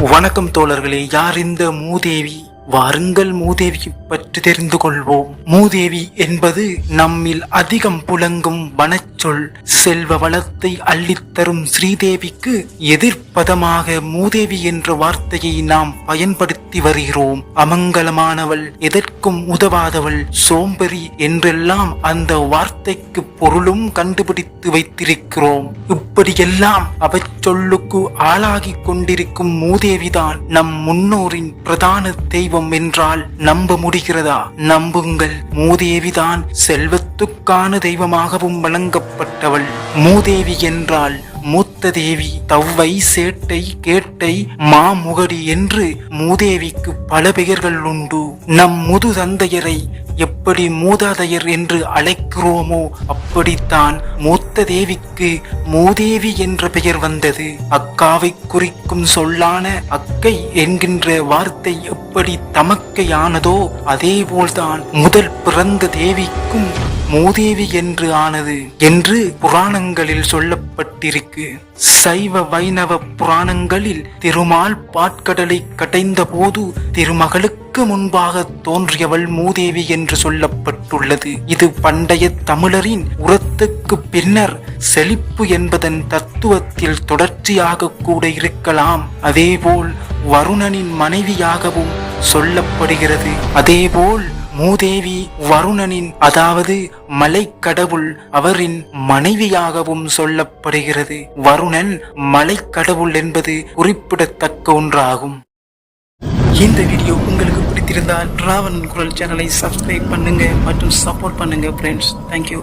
வணக்கம் தோழர்களே யார் இந்த மூதேவி? வாருங்கள் மூதேவி பற்றி தெரிந்து கொள்வோம். மூதேவி என்பது நம்மில் அதிகம் புழங்கும் சொல் செல்வ வளத்தை அள்ளித்தரும் ஸ்ரீதேவிக்கு எதிர்ப்பதமாக மூதேவி என்ற வார்த்தையை நாம் பயன்படுத்தி வருகிறோம். அமங்கலமானவள் எதற்கும் உதவாதவள் சோம்பெறி என்றெல்லாம் அந்த வார்த்தைக்கு பொருளும் கண்டுபிடித்து வைத்திருக்கிறோம். இப்படியெல்லாம் அவச்சொல்லுக்கு ஆளாகி கொண்டிருக்கும் மூதேவிதான் நம் முன்னோரின் பிரதான தெய்வம் என்றால் நம்ப முடிகிறதா? நம்புங்கள் மூதேவிதான் செல்வத்துக்கான தெய்வமாகவும் வழங்கப்பட்டவள் மூதேவி என்றால் மூத்த தேவி தவ்வை சேட்டை கேட்டை மாமுகடி என்று மூதேவிக்கு பல பெயர்கள் உண்டு. நம் முது தந்தையரை எப்படி மூதாதையர் என்று அழைக்கிறோமோ அப்படித்தான் மூத்த தேவிக்கு மூதேவி என்ற பெயர் வந்தது. அக்காவை குறிக்கும் சொல்லான அக்கை என்கின்ற வார்த்தை எப்படி தமக்கையானதோ அதேபோல்தான் முதல் பிறந்த தேவிக்கும் மூதேவி என்று ஆனது என்று புராணங்களில் சொல்லப்பட்டிருக்கு. சைவ வைணவ புராணங்களில் திருமால் பாட்கடலை கடைந்த போது திருமகளுக்கு முன்பாக தோன்றியவள் மூதேவி என்று சொல்லப்பட்டுள்ளது. இது பண்டைய தமிழரின் உரத்துக்கு பின்னர் செழிப்பு என்பதன் தத்துவத்தில் தொடர்ச்சியாக கூட இருக்கலாம். அதேபோல் வருணனின் மனைவியாகவும் சொல்லப்படுகிறது. அதேபோல் மூதேவி வருணனின் அதாவது மலைக்கடவுள் அவரின் மனைவியாகவும் சொல்லப்படுகிறது. வருணன் மலைக்கடவுள் என்பது குறிப்பிடத்தக்க ஒன்றாகும். இந்த வீடியோ உங்களுக்கு பிடித்திருந்தால் ராவணன் குரல் சேனலை சப்ஸ்கிரைப் பண்ணுங்க மற்றும் சப்போர்ட் பண்ணுங்க ஃப்ரெண்ட்ஸ் தேங்க்யூ